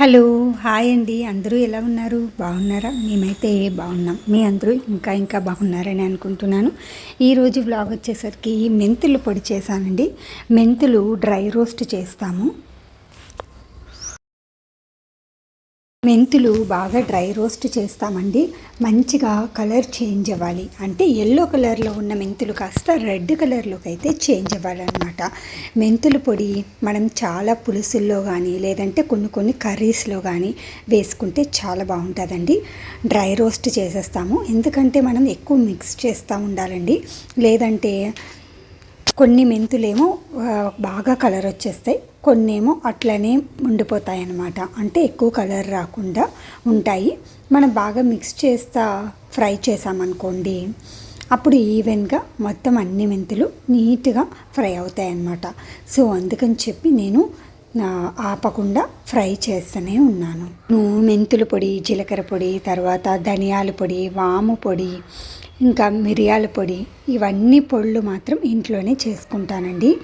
Hello hi అండి. అందరూ ఎలా ఉన్నారు? బాగున్నారా? మేమైతే బాగున్నాం. మీ అందరూ ఇంకా ఇంకా బాగున్నారని అనుకుంటున్నాను. ఈరోజు వ్లాగ్ వచ్చేసరికి మెంతులు పొడి చేశానండి. మెంతులు డ్రై రోస్ట్ చేస్తాము. మెంతులు బాగా డ్రై రోస్ట్ చేస్తామండి. మంచిగా కలర్ చేంజ్ అవ్వాలి. అంటే ఎల్లో కలర్లో ఉన్న మెంతులు కాస్త రెడ్ కలర్లోకి అయితే చేంజ్ అవ్వాలన్నమాట. మెంతుల పొడి మనం చాలా పులుసుల్లో కానీ లేదంటే కొన్ని కొన్ని కర్రీస్లో కానీ వేసుకుంటే చాలా బాగుంటుందండి. డ్రై రోస్ట్ చేసేస్తాము. ఎందుకంటే మనం ఎక్కువ మిక్స్ చేస్తూ ఉండాలండి. లేదంటే కొన్ని మెంతులేమో బాగా కలర్ వచ్చేస్తాయి. కొన్ని ఏమో అట్లనే ఉండిపోతాయి అన్నమాట అంటే ఎక్కువ కలర్ రాకుండా ఉంటాయి. మనం బాగా మిక్స్ చేస్తా ఫ్రై చేసామనుకోండి అప్పుడు ఈవెన్గా మొత్తం అన్ని మెంతులు నీట్గా ఫ్రై అవుతాయి అన్నమాట సో అందుకని చెప్పి నేను ఆపకుండా ఫ్రై చేస్తూనే ఉన్నాను. నువ్వు మెంతుల పొడి జీలకర్ర పొడి తర్వాత ధనియాల పొడి వాము పొడి ఇంకా మిరియాల పొడి ఇవన్నీ పొడులు మాత్రం ఇంట్లోనే చేసుకుంటానండి.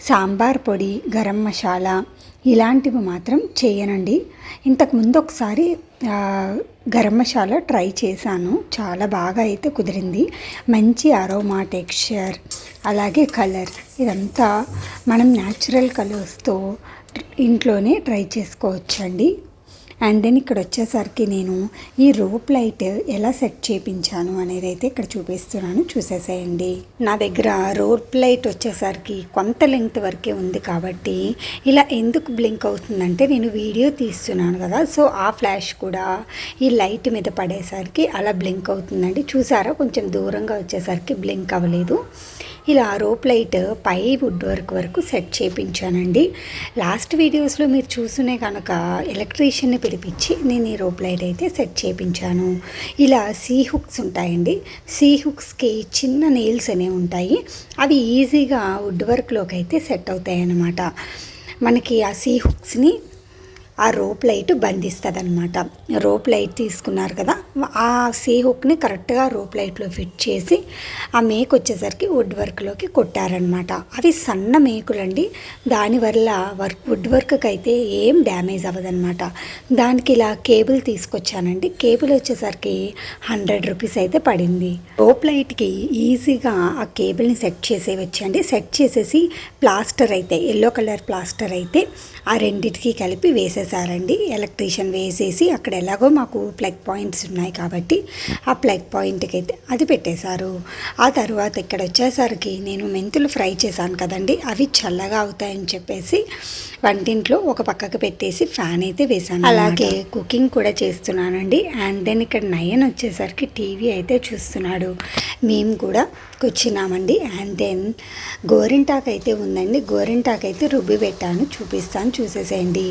సాంబార్ పొడి గరం మసాలా ఇలాంటివి మాత్రం చేయనండి. ఇంతకుముందు ఒకసారి గరం మసాలా ట్రై చేశాను. చాలా బాగా అయితే కుదిరింది. మంచి అరోమా టెక్స్చర్ అలాగే కలర్ ఇదంతా మనం న్యాచురల్ కలర్స్తో ఇంట్లోనే ట్రై చేసుకోవచ్చండి. అండ్ దెన్ ఇక్కడ వచ్చేసరికి నేను ఈ రోప్ లైట్ ఎలా సెట్ చేయించాను అనేది అయితే ఇక్కడ చూపిస్తున్నాను. చూసేసేయండి. నా దగ్గర రోప్ లైట్ వచ్చేసరికి కొంత లెంగ్త్ వరకే ఉంది కాబట్టి ఇలా ఎందుకు బ్లింక్ అవుతుందంటే నేను వీడియో తీస్తున్నాను కదా. సో ఆ ఫ్లాష్ కూడా ఈ లైట్ మీద పడేసరికి అలా బ్లింక్ అవుతుందండి. చూసారా? కొంచెం దూరంగా వచ్చేసరికి బ్లింక్ అవ్వలేదు. ఇలా రోప్ లైట్ పై వుడ్ వర్క్ వరకు సెట్ చేయించానండి లాస్ట్ వీడియోస్లో మీరు చూసునే కనుక ఎలక్ట్రీషియన్ని పిలిపించి నేను ఈ రోప్ లైట్ అయితే సెట్ చేయించాను ఇలా సీ హుక్స్ ఉంటాయండి. సీ హుక్స్కి చిన్న నెయిల్స్ అనేవి ఉంటాయి. అవి ఈజీగా వుడ్ వర్క్లోకి అయితే సెట్ అవుతాయి అన్నమాట మనకి ఆ సీ హుక్స్ని ఆ రోప్ లైట్ బంధిస్తుంది అనమాట రోప్ లైట్ తీసుకున్నారు కదా ఆ సీ హుక్ని కరెక్ట్గా రోప్ లైట్లో ఫిట్ చేసి ఆ మేక్ వచ్చేసరికి వుడ్ వర్క్లోకి కొట్టారనమాట అవి సన్న మేకులండి. దానివల్ల వర్క్ వుడ్ వర్క్కి అయితే ఏం డ్యామేజ్ అవ్వదనమాట దానికి ఇలా కేబుల్ తీసుకొచ్చానండి. కేబుల్ వచ్చేసరికి హండ్రెడ్ రూపీస్ అయితే పడింది. రోప్ లైట్కి ఈజీగా ఆ కేబుల్ని సెట్ చేసేవచ్చండి సెట్ చేసేసి ప్లాస్టర్ అయితే ఎల్లో కలర్ ప్లాస్టర్ అయితే ఆ రెండిటికి కలిపి వేసేసి వేసేసారండి ఎలక్ట్రీషియన్ వేసేసి అక్కడ ఎలాగో మాకు ప్లగ్ పాయింట్స్ ఉన్నాయి కాబట్టి ఆ ప్లగ్ పాయింట్కి అయితే అది పెట్టేశారు. ఆ తర్వాత ఇక్కడ వచ్చేసరికి నేను మెంతులు ఫ్రై చేశాను కదండి. అవి చల్లగా అవుతాయని చెప్పేసి వంటింట్లో ఒక పక్కకు పెట్టేసి ఫ్యాన్ అయితే వేశాను అలాగే కుకింగ్ కూడా చేస్తున్నానండి. అండ్ దెన్ ఇక్కడ నయన్ వచ్చేసరికి టీవీ అయితే చూస్తున్నాడు. మేము కూడా కూర్చున్నామండి. అండ్ దెన్ గోరింటాకు అయితే ఉందండి. గోరింటాకు అయితే రుబ్బి పెట్టాను. చూపిస్తాను. చూసేసేయండి.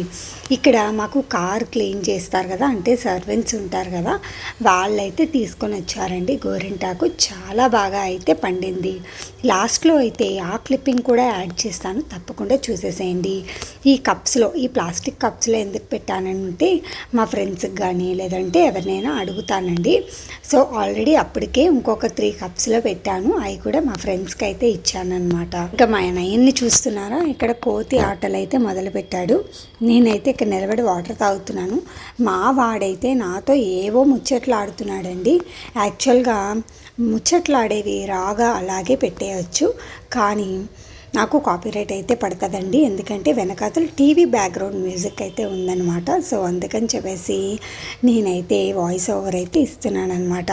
ఇక్కడ మాకు కార్ క్లీన్ చేస్తారు కదా అంటే సర్వెంట్స్ ఉంటారు కదా వాళ్ళైతే తీసుకొని వచ్చారండి. గోరింటాకు చాలా బాగా అయితే పండింది. లాస్ట్లో అయితే ఆ క్లిప్పింగ్ కూడా యాడ్ చేస్తాను తప్పకుండా చూసేసేయండి. ఈ కప్స్లో ఈ ప్లాస్టిక్ కప్స్లో ఎందుకు పెట్టానంటే మా ఫ్రెండ్స్కి కానీ లేదంటే ఎవరినైనా అడుగుతానండి. సో ఆల్రెడీ అప్పటికే ఇంకొక త్రీ కప్స్లో పెట్టాను అవి కూడా మా ఫ్రెండ్స్కి అయితే ఇచ్చానమాట ఇంకా మా నయన్ని చూస్తున్నారా? ఇక్కడ కోతి ఆటలు అయితే మొదలు పెట్టాడు నేనైతే ఇక్కడ నిలబడి వాటర్ తాగుతున్నాను. మా వాడైతే నాతో ఏవో ముచ్చట్లు ఆడుతున్నాడండి యాక్చువల్గా ముచ్చట్లాడేవి రాగా అలాగే పెట్టేయచ్చు. కానీ నాకు కాపీరైట్ అయితే పడుతుందండి. ఎందుకంటే వెనకాతలు టీవీ బ్యాక్గ్రౌండ్ మ్యూజిక్ అయితే ఉందన్నమాట. సో అందుకని చెప్పేసి నేనైతే వాయిస్ ఓవర్ అయితే ఇస్తున్నాను అనమాట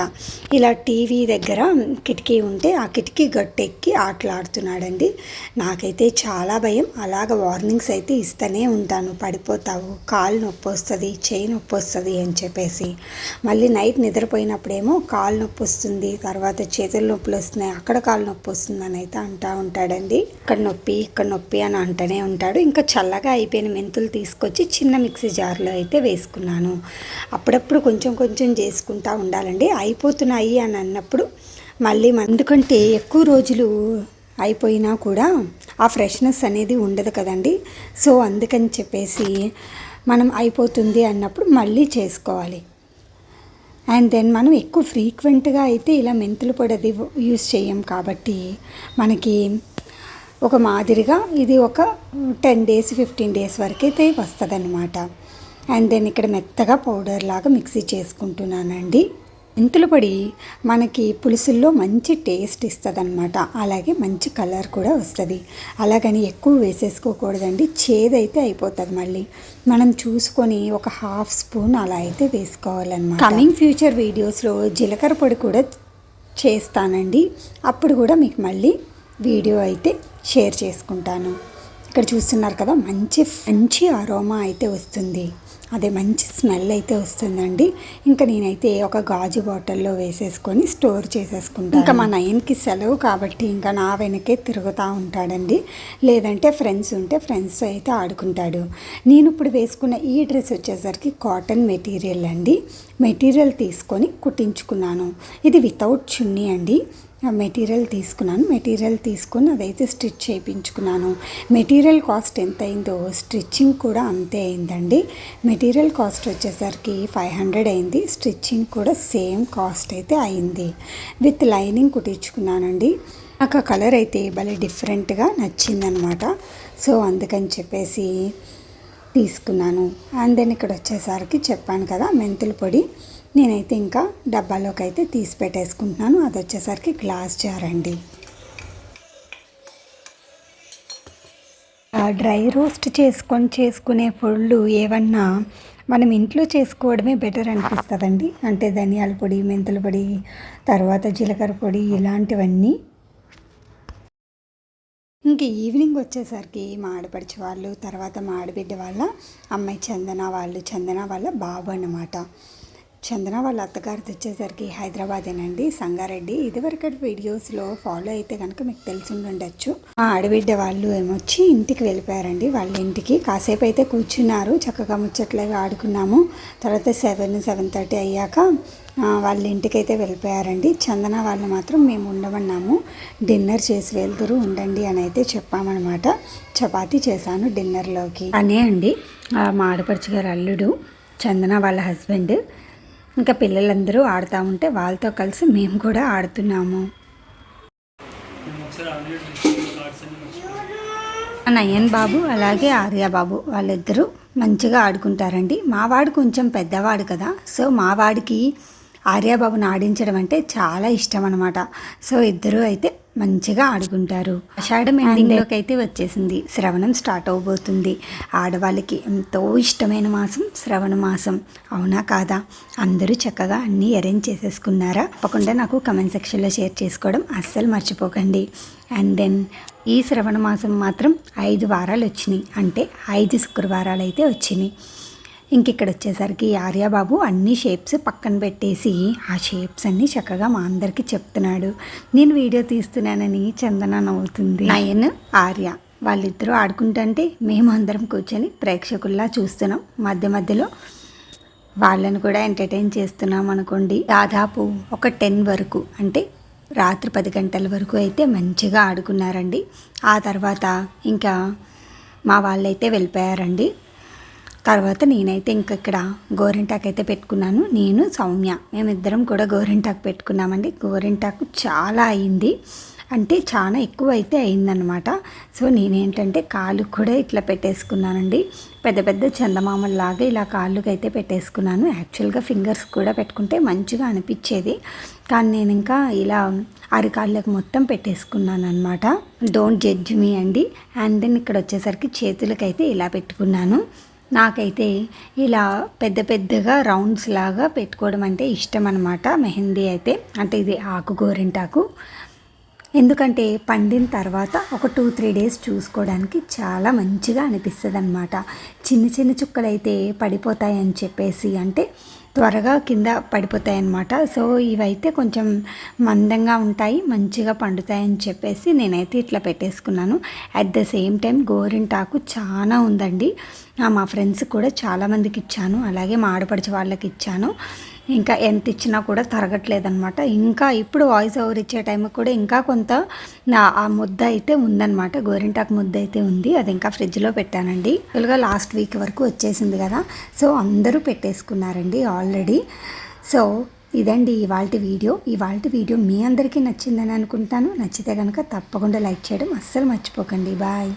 ఇలా టీవీ దగ్గర కిటికీ ఉంటే ఆ కిటికీ గట్టెక్కి ఆటలాడుతున్నాడండి. నాకైతే చాలా భయం. అలాగ వార్నింగ్స్ అయితే ఇస్తూనే ఉంటాను. పడిపోతావు కాలు నొప్పి వస్తుంది చేయి నొప్పి వస్తుంది అని చెప్పేసి. మళ్ళీ నైట్ నిద్రపోయినప్పుడేమో కాలు నొప్పి వస్తుంది తర్వాత చేతుల నొప్పులు వస్తున్నాయి అక్కడ కాలు నొప్పి వస్తుందని అయితే అంటూ ఉంటాడండి. ఇక్కడ నొప్పి ఇక్కడ నొప్పి అని అంటూనే ఉంటాడు. ఇంకా చల్లగా అయిపోయిన మెంతులు తీసుకొచ్చి చిన్న మిక్సీ జార్లో అయితే వేసుకున్నాను. అప్పుడప్పుడు కొంచెం కొంచెం చేసుకుంటూ ఉండాలండి. అయిపోతున్నాయి అని అన్నప్పుడు మళ్ళీ మన- ఎందుకంటే ఎక్కువ రోజులు అయిపోయినా కూడా ఆ ఫ్రెష్నెస్ అనేది ఉండదు కదండి. సో అందుకని చెప్పేసి మనం అయిపోతుంది అన్నప్పుడు మళ్ళీ చేసుకోవాలి. అండ్ దెన్ మనం ఎక్కువ ఫ్రీక్వెంట్గా అయితే ఇలా మెంతులు పొడి అది యూస్ చేయం కాబట్టి మనకి ఒక మాదిరిగా ఇది ఒక టెన్ డేస్ ఫిఫ్టీన్ డేస్ వరకు అయితే వస్తుంది అండ్ దెన్ ఇక్కడ మెత్తగా పౌడర్ లాగా మిక్సీ చేసుకుంటున్నానండి. మెంతుల పొడి మనకి పులుసుల్లో మంచి టేస్ట్ ఇస్తుంది అనమాట అలాగే మంచి కలర్ కూడా వస్తుంది. అలాగని ఎక్కువ వేసేసుకోకూడదండి. చేదైతే అయిపోతుంది మళ్ళీ. మనం చూసుకొని ఒక హాఫ్ స్పూన్ అలా అయితే వేసుకోవాలన్నమాట. కమింగ్ ఫ్యూచర్ వీడియోస్లో జీలకర్ర పొడి కూడా చేస్తానండి. అప్పుడు కూడా మీకు మళ్ళీ వీడియో అయితే షేర్ చేసుకుంటాను. ఇక్కడ చూస్తున్నారు కదా మంచి మంచి అరోమా అయితే వస్తుంది. అదే మంచి స్మెల్ అయితే వస్తుందండి. ఇంకా నేనైతే ఒక గాజు బాటిల్లో వేసేసుకొని స్టోర్ చేసేసుకుంటాను. ఇంకా మా నయన్కి సెలవు కాబట్టి ఇంకా నా వెనకే తిరుగుతూ ఉంటాడండి. లేదంటే ఫ్రెండ్స్ ఉంటే ఫ్రెండ్స్తో అయితే ఆడుకుంటాడు. నేను ఇప్పుడు వేసుకున్న ఈ డ్రెస్ వచ్చేసరికి కాటన్ మెటీరియల్ అండి. మెటీరియల్ తీసుకొని కుట్టించుకున్నాను. ఇది వితౌట్ చున్నీ అండి. మెటీరియల్ తీసుకున్నాను. మెటీరియల్ తీసుకుని అదైతే స్టిచ్ చేయించుకున్నాను. మెటీరియల్ కాస్ట్ ఎంత అయిందో స్టిచ్చింగ్ కూడా అంతే అయిందండి. మెటీరియల్ కాస్ట్ వచ్చేసరికి ఫైవ్ హండ్రెడ్ అయింది. స్టిచ్చింగ్ కూడా సేమ్ కాస్ట్ అయితే అయింది. విత్ లైనింగ్ కుట్టించుకున్నానండి. నాకు ఆ కలర్ అయితే భలే డిఫరెంట్గా నచ్చిందనమాట. సో అందుకని చెప్పేసి తీసుకున్నాను. అండ్ దెన్ ఇక్కడ వచ్చేసరికి చెప్పాను కదా మెంతుల పొడి. నేనైతే ఇంకా డబ్బాలోకి అయితే తీసి పెట్టేసుకుంటున్నాను. అది వచ్చేసరికి గ్లాస్ జార్ అండి. డ్రై రోస్ట్ చేసుకొని చేసుకునే పొళ్ళు ఏమన్నా మనం ఇంట్లో చేసుకోవడమే బెటర్ అనిపిస్తుందండి. అంటే ధనియాల పొడి మెంతుల పొడి తర్వాత జీలకర్ర పొడి ఇలాంటివన్నీ. ఇంక ఈవినింగ్ వచ్చేసరికి మా ఆడపడిచి వాళ్ళు తర్వాత మా ఆడబిడ్డ వాళ్ళ అమ్మాయి చందన వాళ్ళు చందన వాళ్ళ బాబు అన్నమాట. చందన వాళ్ళ అత్తగారిది వచ్చేసరికి హైదరాబాదేనండి సంగారెడ్డి. ఇదివరకటి వీడియోస్లో ఫాలో అయితే కనుక మీకు తెలిసి ఉండొచ్చు మా ఆడబిడ్డ వాళ్ళు ఏమొచ్చి ఇంటికి వెళ్ళిపోయారండి. వాళ్ళ ఇంటికి కాసేపు అయితే కూర్చున్నారు. చక్కగా ముచ్చట్లవి ఆడుకున్నాము. తర్వాత సెవెన్ సెవెన్ థర్టీ అయ్యాక వాళ్ళ ఇంటికి అయితే వెళ్ళిపోయారండి. చందన వాళ్ళు మాత్రం మేము ఉండమన్నాము. డిన్నర్ చేసి వెళ్తురు ఉండండి అని అయితే చెప్పామన్నమాట. చపాతీ చేశాను డిన్నర్లోకి. అనే అండి మా ఆడపడుచు గారు అల్లుడు చందన వాళ్ళ హస్బెండ్. ఇంకా పిల్లలందరూ ఆడుతూ ఉంటే వాళ్ళతో కలిసి మేము కూడా ఆడుతున్నాము. నయన్ బాబు అలాగే ఆర్య బాబు వాళ్ళిద్దరూ మంచిగా ఆడుకుంటారండి. మావాడు కొంచెం పెద్దవాడు కదా సో మావాడికి ఆర్యబాబుని ఆడించడం అంటే చాలా ఇష్టం అనమాట సో ఇద్దరు అయితే మంచిగా ఆడుకుంటారు. ఆషాఢం ఎండింగ్లోకి అయితే వచ్చేసింది. శ్రవణం స్టార్ట్ అవబోతుంది. ఆడవాళ్ళకి ఎంతో ఇష్టమైన మాసం శ్రవణ మాసం. అవునా కాదా? అందరూ చక్కగా అన్నీ అరేంజ్ చేసేసుకున్నారా? తప్పకుండా నాకు కమెంట్ సెక్షన్లో షేర్ చేసుకోవడం అస్సలు మర్చిపోకండి. అండ్ దెన్ ఈ శ్రవణ మాసం మాత్రం ఐదు వారాలు వచ్చినాయి. అంటే ఐదు శుక్రవారాలు అయితే వచ్చినాయి. ఇంక ఇక్కడ వచ్చేసరికి ఆర్యబాబు అన్ని షేప్స్ పక్కన పెట్టేసి ఆ షేప్స్ అన్నీ చక్కగా మా అందరికీ చెప్తున్నాడు. నేను వీడియో తీస్తున్నానని చందన నవ్వుతుంది. నయన్ ఆర్య వాళ్ళిద్దరూ ఆడుకుంటుంటే మేము అందరం కూర్చొని ప్రేక్షకుల్లా చూస్తున్నాం. మధ్య మధ్యలో వాళ్ళని కూడా ఎంటర్టైన్ చేస్తున్నాం అనుకోండి. దాదాపు ఒక టెన్ వరకు అంటే రాత్రి పది గంటల వరకు అయితే మంచిగా ఆడుకున్నారండి. ఆ తర్వాత ఇంకా మా వాళ్ళైతే వెళ్ళిపోయారండి. తర్వాత నేనైతే ఇంక ఇక్కడ గోరింటాకు అయితే పెట్టుకున్నాను. నేను సౌమ్య మేమిద్దరం కూడా గోరింటాకు పెట్టుకున్నామండి. గోరింటాకు చాలా అయింది. అంటే చాలా ఎక్కువ అయితే అయిందనమాట సో నేనేంటంటే కాలు కూడా ఇట్లా పెట్టేసుకున్నానండి. పెద్ద పెద్ద చందమామల్లాగా ఇలా కాళ్ళుకి అయితే పెట్టేసుకున్నాను. యాక్చువల్గా ఫింగర్స్ కూడా పెట్టుకుంటే మంచిగా అనిపించేది. కానీ నేను ఇంకా ఇలా అరికాళ్ళకు మొత్తం పెట్టేసుకున్నాను అనమాట డోంట్ జడ్జ్ మీ అండి. అండ్ దెన్ ఇక్కడ వచ్చేసరికి చేతులకైతే ఇలా పెట్టుకున్నాను. నాకైతే ఇలా పెద్ద పెద్దగా రౌండ్స్ లాగా పెట్టుకోవడం అంటే ఇష్టం అనమాట మెహందీ అయితే అంటే ఇది ఆకు గోరింటాకు. ఎందుకంటే పండిన తర్వాత ఒక టూ త్రీ డేస్ చూసుకోవడానికి చాలా మంచిగా అనిపిస్తుంది అనమాట చిన్న చిన్న చుక్కలు అయితే పడిపోతాయని చెప్పేసి అంటే త్వరగా కింద పడిపోతాయి అన్నమాట సో ఇవైతే కొంచెం మందంగా ఉంటాయి మంచిగా పండుతాయని చెప్పేసి నేనైతే ఇట్లా పెట్టేసుకున్నాను. అట్ ద సేమ్ టైం గోరింటాకు చాలా ఉందండి. మా ఫ్రెండ్స్ కూడా చాలామందికి ఇచ్చాను. అలాగే మా ఆడపడిచే వాళ్ళకి ఇచ్చాను. ఇంకా ఎంత ఇచ్చినా కూడా తరగట్లేదనమాట ఇంకా ఇప్పుడు వాయిస్ ఓవర్ ఇచ్చే టైంకి కూడా ఇంకా కొంత ఆ ముద్ద అయితే ఉందన్నమాట. గోరింటాకు ముద్ద అయితే ఉంది. అది ఇంకా ఫ్రిడ్జ్లో పెట్టానండి. ఫుల్గా లాస్ట్ వీక్ వరకు వచ్చేసింది కదా. సో అందరూ పెట్టేసుకున్నారండి ఆల్రెడీ సో ఇదండి ఇవాళ వీడియో ఇవాళ వీడియో మీ అందరికీ నచ్చిందని అనుకుంటాను. నచ్చితే కనుక తప్పకుండా లైక్ చేయడం అస్సలు మర్చిపోకండి. బాయ్